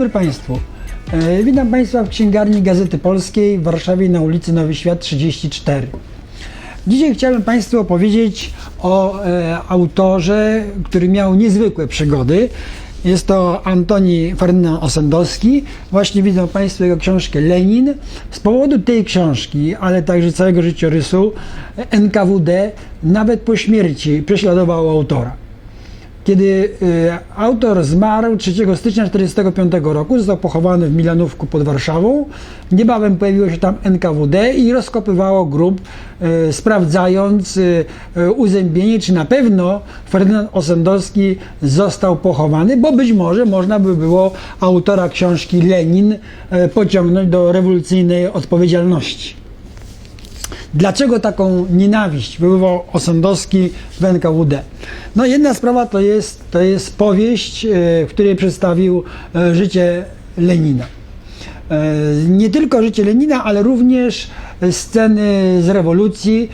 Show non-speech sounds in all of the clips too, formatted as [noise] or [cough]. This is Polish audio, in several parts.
dobry Państwu. E, Witam Państwa w księgarni Gazety Polskiej w Warszawie na ulicy Nowy Świat 34. Dzisiaj chciałbym Państwu opowiedzieć o e, autorze, który miał niezwykłe przygody. Jest to Antoni Ferdynand Osendowski. Właśnie widzą Państwo jego książkę Lenin. Z powodu tej książki, ale także całego życiorysu, NKWD nawet po śmierci prześladował autora. Kiedy e, autor zmarł 3 stycznia 1945 roku, został pochowany w Milanówku pod Warszawą. Niebawem pojawiło się tam NKWD i rozkopywało grób, e, sprawdzając e, uzębienie, czy na pewno Ferdynand Osendowski został pochowany, bo być może można by było autora książki Lenin pociągnąć do rewolucyjnej odpowiedzialności. Dlaczego taką nienawiść wywołał Osądowski w NKWD? No jedna sprawa to jest, to jest powieść, e, w której przedstawił e, życie Lenina. E, Nie tylko życie Lenina, ale również sceny z rewolucji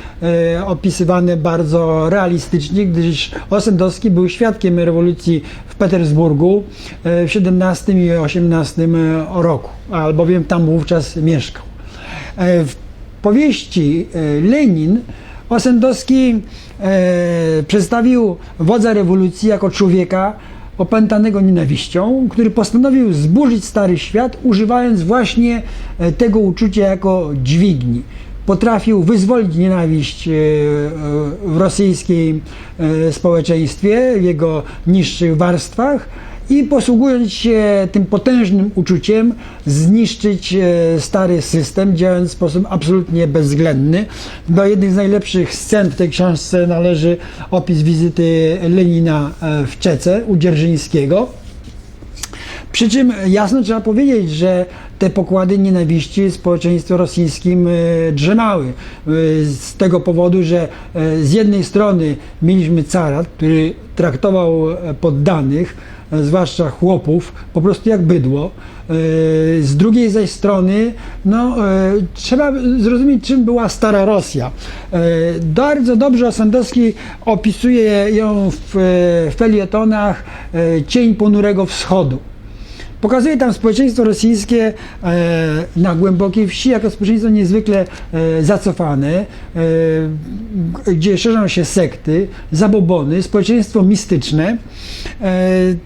opisywane bardzo realistycznie, gdyż Osendowski był świadkiem rewolucji w Petersburgu w 17 i 18 roku, albowiem tam wówczas mieszkał. W powieści e, Lenin Osendowski e, przedstawił wodza rewolucji jako człowieka opętanego nienawiścią, który postanowił zburzyć stary świat, używając właśnie e, tego uczucia jako dźwigni. Potrafił wyzwolić nienawiść w rosyjskim społeczeństwie, w jego niższych warstwach i posługując się tym potężnym uczuciem, zniszczyć e, stary system, działając w sposób absolutnie bezwzględny. Do jednych z najlepszych scen w tej książce należy opis wizyty Lenina e, w Czece u Dzierżyńskiego. Przy czym jasno trzeba powiedzieć, że te pokłady nienawiści w społeczeństwie rosyjskim e, drzemały. Z tego powodu, że z jednej strony mieliśmy carat, który traktował poddanych, zwłaszcza chłopów, po prostu jak bydło. E, Z drugiej zaś strony, no, e, trzeba zrozumieć, czym była Stara Rosja. E, Bardzo dobrze Osandowski opisuje ją w, e, felietonach e, Cień ponurego wschodu. Pokazuje tam społeczeństwo rosyjskie e, na głębokiej wsi jako społeczeństwo niezwykle e, zacofane, e, gdzie szerzą się sekty, zabobony, społeczeństwo mistyczne.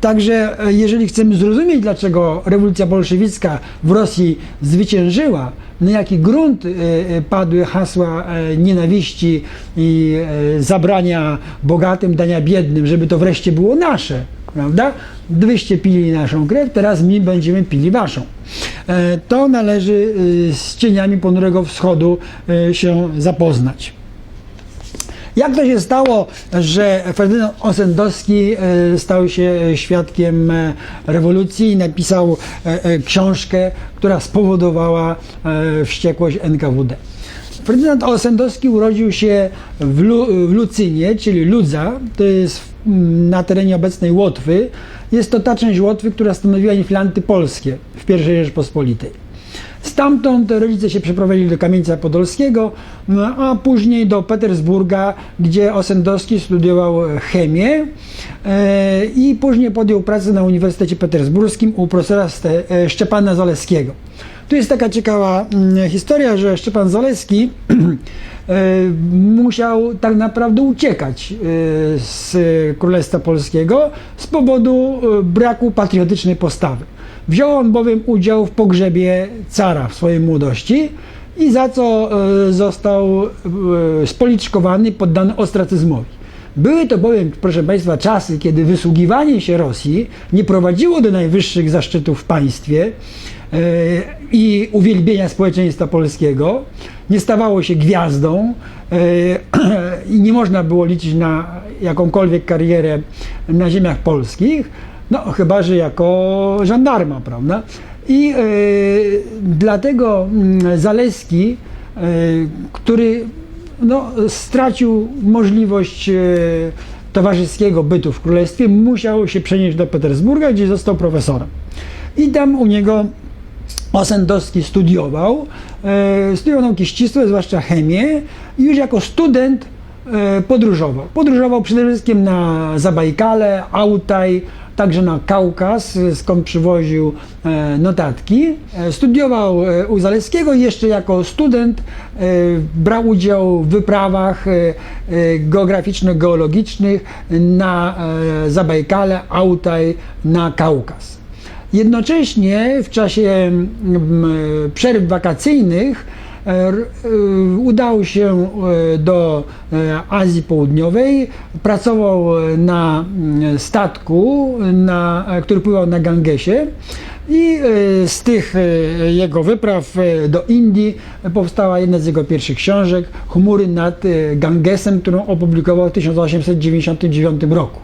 Także jeżeli chcemy zrozumieć, dlaczego rewolucja bolszewicka w Rosji zwyciężyła, na jaki grunt padły hasła nienawiści i zabrania bogatym, dania biednym, żeby to wreszcie było nasze, prawda? Wyście pili naszą krew, teraz my będziemy pili waszą. E, To należy e, z cieniami ponurego wschodu e, się zapoznać. Jak to się stało, że Ferdynand Osendowski e, stał się świadkiem rewolucji i napisał książkę, która spowodowała wściekłość NKWD? Ferdynand Osendowski urodził się w, Lu, w Lucynie, czyli Ludza, to jest na terenie obecnej Łotwy. Jest to ta część Łotwy, która stanowiła inflanty polskie w I Rzeczpospolitej. Stamtąd rodzice się przeprowadzili do Kamieńca Podolskiego, no, a później do Petersburga, gdzie Osendowski studiował chemię e, i później podjął pracę na Uniwersytecie Petersburskim u profesora e, Szczepana Zaleskiego. Tu jest taka ciekawa mm, historia, że Szczepan Zaleski [clears throat] e, musiał tak naprawdę uciekać e, z Królestwa Polskiego z powodu e, braku patriotycznej postawy. Wziął on bowiem udział w pogrzebie cara w swojej młodości i za co e, został e, spoliczkowany, poddany ostracyzmowi. Były to bowiem, proszę Państwa, czasy, kiedy wysługiwanie się Rosji nie prowadziło do najwyższych zaszczytów w państwie e, i uwielbienia społeczeństwa polskiego, nie stawało się gwiazdą e, [clears throat] i nie można było liczyć na jakąkolwiek karierę na ziemiach polskich, no chyba, że jako żandarma, prawda? I e, dlatego mm, Zaleski, który no, stracił możliwość e, towarzyskiego bytu w królestwie, musiał się przenieść do Petersburga, gdzie został profesorem. I tam u niego Osendowski studiował, e, studiował nauki ścisłe, zwłaszcza chemię i już jako student e, podróżował. Podróżował przede wszystkim na Zabajkale, Autaj, także na Kaukaz, skąd przywoził e, notatki. E, Studiował e, u Zaleskiego i jeszcze jako student brał udział w wyprawach geograficzno-geologicznych na Zabajkale, Autaj, na Kaukaz. Jednocześnie w czasie mm, przerw wakacyjnych udał się e, do e, Azji Południowej, pracował e, na statku, na, e, który pływał na Gangesie i e, z tych e, jego wypraw e, do Indii powstała jedna z jego pierwszych książek, Chmury nad e, Gangesem, którą opublikował w 1899 roku.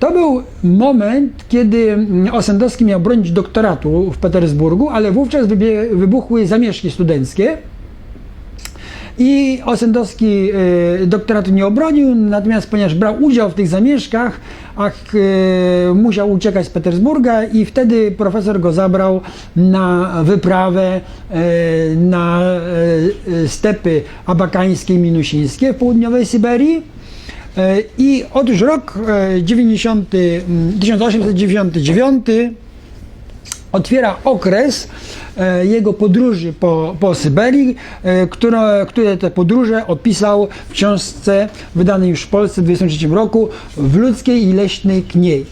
To był moment, kiedy Osendowski miał bronić doktoratu w Petersburgu, ale wówczas wybuchły zamieszki studenckie. I Osendowski e, doktoratu nie obronił, natomiast ponieważ brał udział w tych zamieszkach, a e, musiał uciekać z Petersburga i wtedy profesor go zabrał na wyprawę e, na stepy abakańskie i minusińskie w południowej Syberii. I otóż rok e, 90, mm, 1899 otwiera okres jego podróży po, po Syberii, e, które, które te podróże opisał w książce wydanej już w Polsce w 23 roku w ludzkiej i leśnej kniei.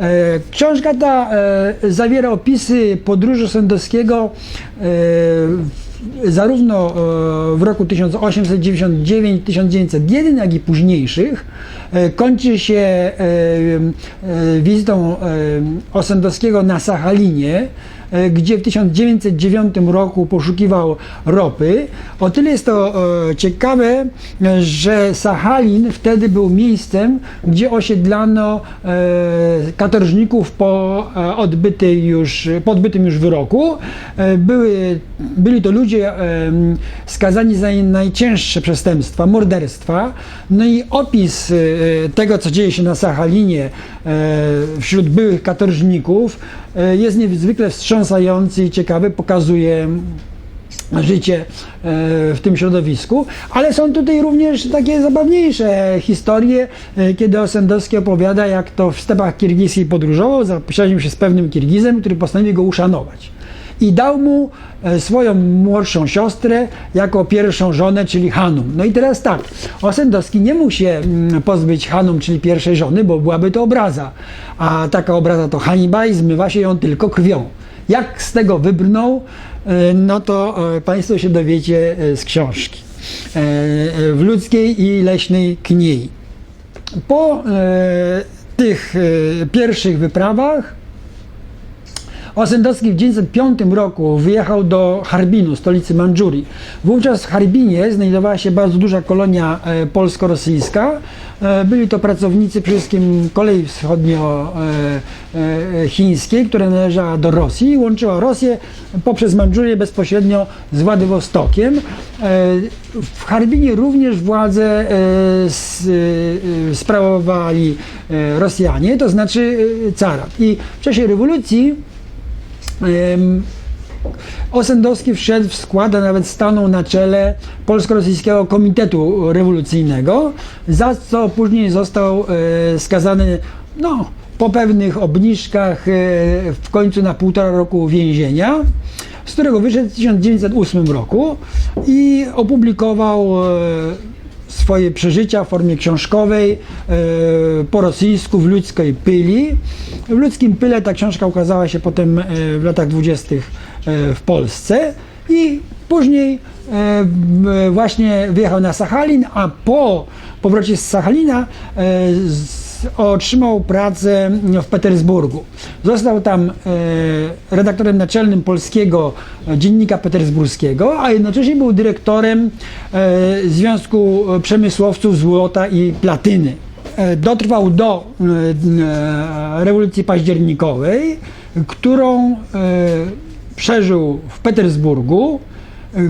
E, Książka ta e, zawiera opisy podróży Sendowskiego e, zarówno e, w roku 1899-1901, jak i późniejszych. E, Kończy się e, e, wizytą e, Osendowskiego na Sachalinie, e, gdzie w 1909 roku poszukiwał ropy. O tyle jest to e, ciekawe, e, że Sachalin wtedy był miejscem, gdzie osiedlano e, katorżników po e, odbytej już, po odbytym już wyroku. E, Były, byli to ludzie e, skazani za najcięższe przestępstwa, morderstwa. No i opis e, tego, co dzieje się na Sachalinie e, wśród byłych katorżników e, jest niezwykle wstrząsający i ciekawy, pokazuje życie e, w tym środowisku, ale są tutaj również takie zabawniejsze historie, e, kiedy Osendowski opowiada, jak to w stepach kirgiskich podróżował, zaprzyjaźnił się z pewnym Kirgizem, który postanowił go uszanować. I dał mu e, swoją młodszą siostrę jako pierwszą żonę, czyli Hanum. No i teraz tak, Osendowski nie mógł się mm, pozbyć Hanum, czyli pierwszej żony, bo byłaby to obraza. A taka obraza to hańba i zmywa się ją tylko krwią. Jak z tego wybrnął, e, no to e, Państwo się dowiecie e, z książki. W ludzkiej i leśnej kniei. Po tych pierwszych wyprawach Osendowski w 1905 roku wyjechał do Harbinu, stolicy Mandżurii. Wówczas w Harbinie znajdowała się bardzo duża kolonia e, polsko-rosyjska. E, Byli to pracownicy przede wszystkim kolei wschodnio-chińskiej, która należała do Rosji i łączyła Rosję poprzez Mandżurię bezpośrednio z Władywostokiem. E, W Harbinie również władzę e, e, sprawowali e, Rosjanie, to znaczy e, carat. I w czasie rewolucji Osendowski wszedł w skład, a nawet stanął na czele Polsko-Rosyjskiego Komitetu Rewolucyjnego, za co później został e, skazany no, po pewnych obniżkach e, w końcu na półtora roku więzienia, z którego wyszedł w 1908 roku i opublikował e, swoje przeżycia w formie książkowej e, po rosyjsku w ludzkiej pyli. W ludzkim pyle ta książka ukazała się potem e, w latach dwudziestych e, w Polsce i później właśnie wyjechał na Sachalin, a po powrocie z Sachalina otrzymał pracę w Petersburgu. Został tam e, redaktorem naczelnym polskiego dziennika petersburskiego, a jednocześnie był dyrektorem e, Związku Przemysłowców Złota i Platyny. E, dotrwał do e, e, rewolucji październikowej, którą e, przeżył w Petersburgu, e,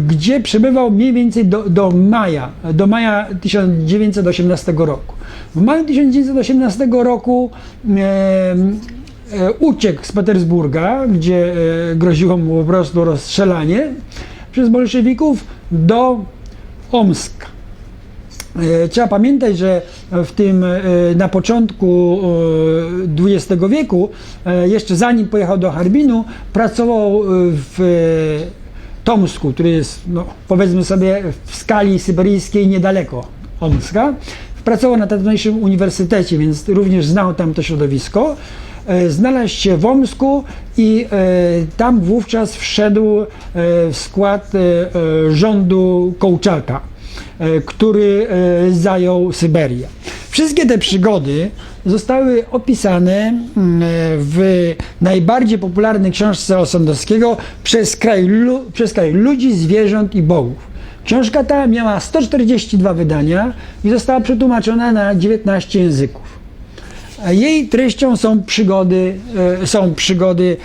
gdzie przebywał mniej więcej do, do maja, do maja 1918 roku. W maju 1918 roku e, e, uciekł z Petersburga, gdzie e, groziło mu po prostu rozstrzelanie przez bolszewików do Omska. E, Trzeba pamiętać, że w tym e, na początku XX wieku, e, jeszcze zanim pojechał do Harbinu, pracował w Tomsku, który jest no, powiedzmy sobie w skali syberyjskiej niedaleko Omska. Pracował na tamtejszym uniwersytecie, więc również znał tam to środowisko. E, Znalazł się w Omsku i e, tam wówczas wszedł e, w skład rządu Kołczaka który zajął Syberię. Wszystkie te przygody zostały opisane mm, w najbardziej popularnej książce Osądowskiego przez kraj, przez kraj ludzi, zwierząt i bogów. Książka ta miała 142 wydania i została przetłumaczona na 19 języków. Jej treścią są przygody, e, są przygody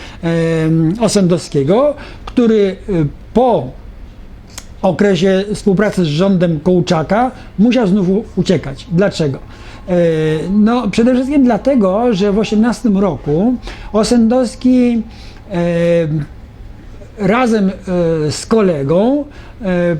Osądowskiego, który e, po okresie współpracy z rządem Kołczaka musiał znów uciekać. Dlaczego? E, No, przede wszystkim dlatego, że w 18 roku Osendowski e, razem e, z kolegą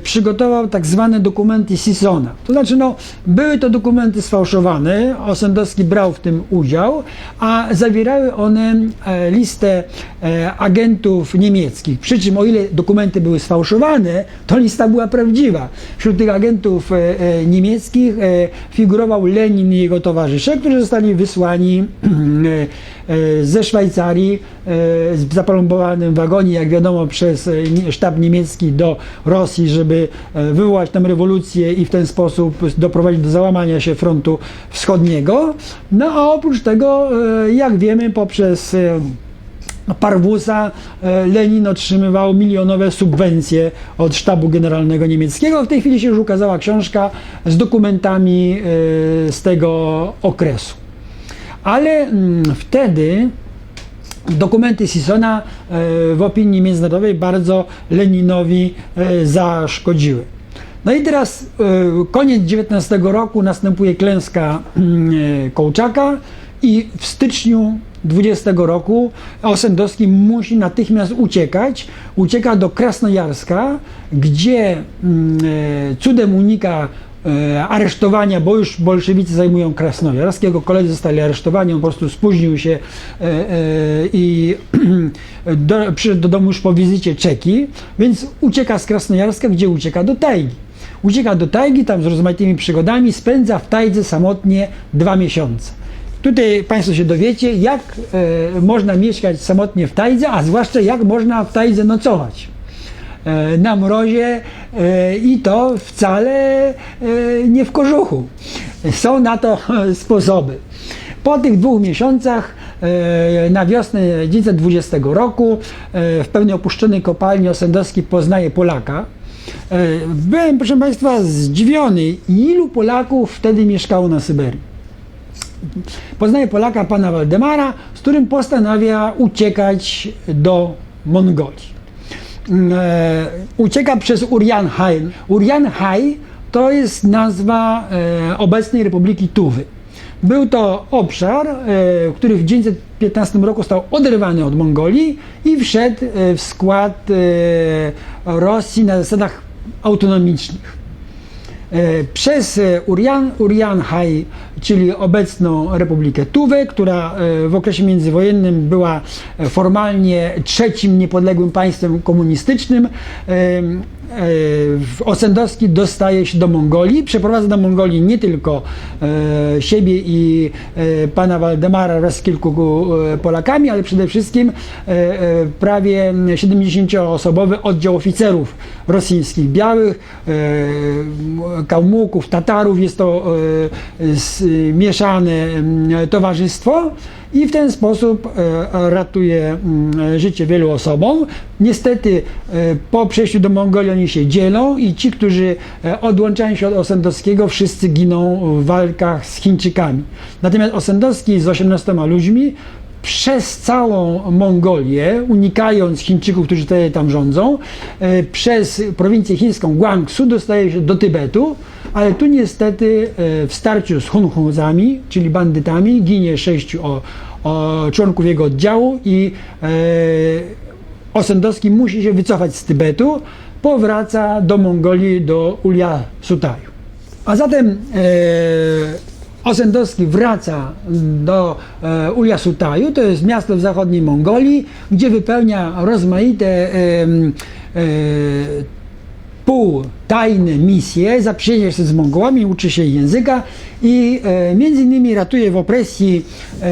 przygotował tak zwane dokumenty Sisona. To znaczy, no, były to dokumenty sfałszowane, Osendowski brał w tym udział, a zawierały one e, listę e, agentów niemieckich. Przy czym, o ile dokumenty były sfałszowane, to lista była prawdziwa. Wśród tych agentów e, e, niemieckich e, figurował Lenin i jego towarzysze, którzy zostali wysłani e, [clears throat] e, ze Szwajcarii e, w zapalombowanym wagonie, jak wiadomo, przez e, sztab niemiecki do Rosji, żeby e, wywołać tam rewolucję i w ten sposób doprowadzić do załamania się frontu wschodniego. No a oprócz tego, e, jak wiemy, poprzez e, Parwusa Lenin otrzymywał milionowe subwencje od sztabu generalnego niemieckiego. W tej chwili się już ukazała książka z dokumentami z tego okresu. Ale mm, wtedy dokumenty Sisona e, w opinii międzynarodowej bardzo Leninowi e, zaszkodziły. No i teraz e, koniec XIX roku następuje klęska mm, Kołczaka i w styczniu 20 roku Osendowski musi natychmiast uciekać. Ucieka do Krasnojarska, gdzie mm, cudem unika aresztowania, bo już bolszewicy zajmują Krasnojarsk. Jego koledzy zostali aresztowani, on po prostu spóźnił się e, e, i [clears throat] do, przyszedł do domu już po wizycie Czeki, więc ucieka z Krasnojarska, gdzie ucieka do tajgi. Ucieka do tajgi, tam z rozmaitymi przygodami, spędza w tajdze samotnie dwa miesiące. Tutaj Państwo się dowiecie, jak e, można mieszkać samotnie w tajdze, a zwłaszcza jak można w tajdze nocować e, na mrozie e, i to wcale e, nie w kożuchu. Są na to e, [laughs] sposoby. Po tych dwóch miesiącach e, na wiosnę 1920 roku e, w pełni opuszczonej kopalni Osendowski poznaje Polaka. E, Byłem, proszę Państwa, zdziwiony, ilu Polaków wtedy mieszkało na Syberii. Poznaje Polaka, pana Waldemara, z którym postanawia uciekać do Mongolii. E, ucieka przez Urianhai. Urianhai to jest nazwa e, obecnej Republiki Tuwy. Był to obszar, e, który w 1915 roku został oderwany od Mongolii i wszedł w skład Rosji na zasadach autonomicznych. E, przez e, Urian, Urianhai, czyli obecną Republikę Tuwę, która e, w okresie międzywojennym była formalnie trzecim niepodległym państwem komunistycznym. E, Osendowski dostaje się do Mongolii, przeprowadza do Mongolii nie tylko e, siebie i e, pana Waldemara wraz z kilku Polakami, ale przede wszystkim prawie 70-osobowy oddział oficerów rosyjskich, białych, Kałmuków, Tatarów. Jest to mieszane towarzystwo i w ten sposób e, ratuje mm, życie wielu osobom. Niestety e, po przejściu do Mongolii oni się dzielą i ci, którzy e, odłączają się od Osendowskiego, wszyscy giną w walkach z Chińczykami. Natomiast Osendowski z 18 ludźmi przez całą Mongolię, unikając Chińczyków, którzy wtedy tam rządzą, e, przez prowincję chińską Guangsu dostaje się do Tybetu, ale tu niestety e, w starciu z Hunhuzami, czyli bandytami, ginie sześciu o, o członków jego oddziału i e, Osendowski musi się wycofać z Tybetu, powraca do Mongolii, do Ulia Sutaju. A zatem e, Osendowski wraca do e, Uliasutaju, to jest miasto w zachodniej Mongolii, gdzie wypełnia rozmaite e, e, półtajne misje, zaprzyjaźnia się z Mongołami, uczy się języka i e, między innymi ratuje w opresji e,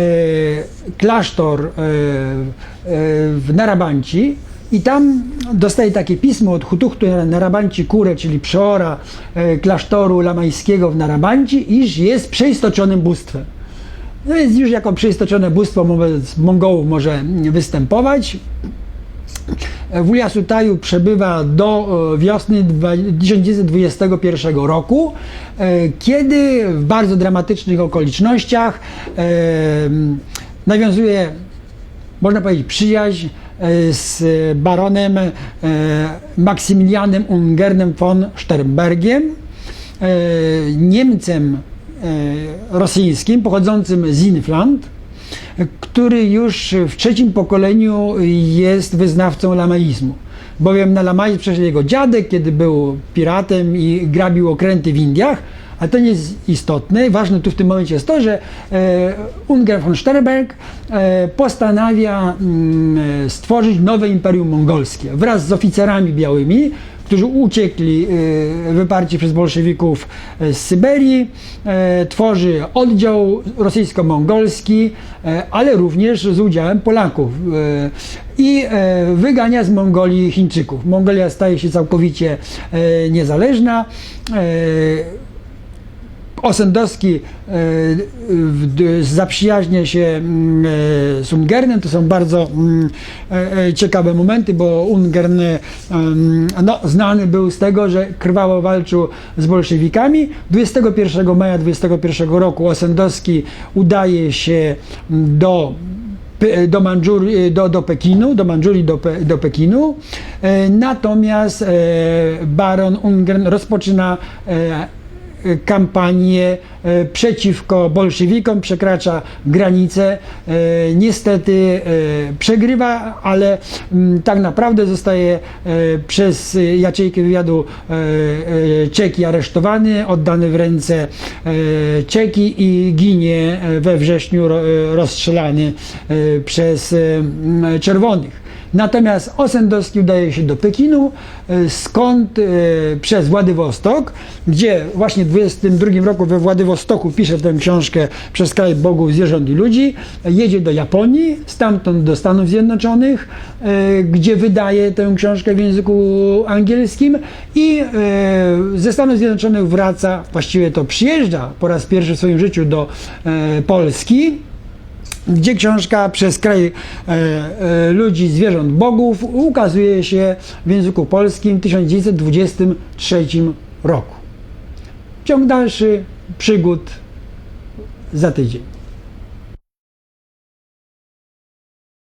klasztor e, e, w Narabanci i tam dostaje takie pismo od Hutuchtu Narabanci Kure, czyli przeora e, klasztoru lamańskiego w Narabanci, iż jest przeistoczonym bóstwem. No więc już jako przeistoczone bóstwo wobec Mongołów może występować. W Uliasutaju przebywa do e, wiosny dwa- 1921 roku, e, kiedy w bardzo dramatycznych okolicznościach e, nawiązuje, można powiedzieć, przyjaźń e, z baronem e, Maksymilianem Ungernem von Sternbergiem, e, Niemcem e, rosyjskim pochodzącym z Infland, który już w trzecim pokoleniu jest wyznawcą lamaizmu. Bowiem na lamaizm przeszedł jego dziadek, kiedy był piratem i grabił okręty w Indiach, a to nie jest istotne. Ważne tu w tym momencie jest to, że e, Unger von Sternberg e, postanawia mm, e, stworzyć nowe imperium mongolskie wraz z oficerami białymi, którzy uciekli e, wyparci przez bolszewików e, z Syberii, e, tworzy oddział rosyjsko-mongolski, ale również z udziałem Polaków i wygania z Mongolii Chińczyków. Mongolia staje się całkowicie niezależna. Osendowski e, zaprzyjaźnia się mm, e, z Ungernem. To są bardzo mm, e, ciekawe momenty, bo Ungern mm, no, znany był z tego, że krwawo walczył z bolszewikami. 21 maja 21 roku Osendowski udaje się do do, do, do Pekinu, do Mandżurii do, do Pekinu. Natomiast baron Ungern rozpoczyna kampanię e, przeciwko bolszewikom, przekracza granice. E, Niestety e, przegrywa, ale mm, tak naprawdę zostaje przez Jaczejkę wywiadu Czeki aresztowany, oddany w ręce Czeki i ginie we wrześniu ro- rozstrzelany przez Czerwonych. Natomiast Osendowski udaje się do Pekinu, e, skąd e, przez Władywostok, gdzie właśnie w 22 roku we Władywostoku pisze tę książkę Przez kraj bogów, zwierząt i ludzi, jedzie do Japonii, stamtąd do Stanów Zjednoczonych, e, gdzie wydaje tę książkę w języku angielskim i ze Stanów Zjednoczonych wraca, właściwie to przyjeżdża po raz pierwszy w swoim życiu do Polski gdzie książka przez kraj e, e, ludzi, zwierząt, bogów ukazuje się w języku polskim w 1923 roku. Ciąg dalszy przygód za tydzień.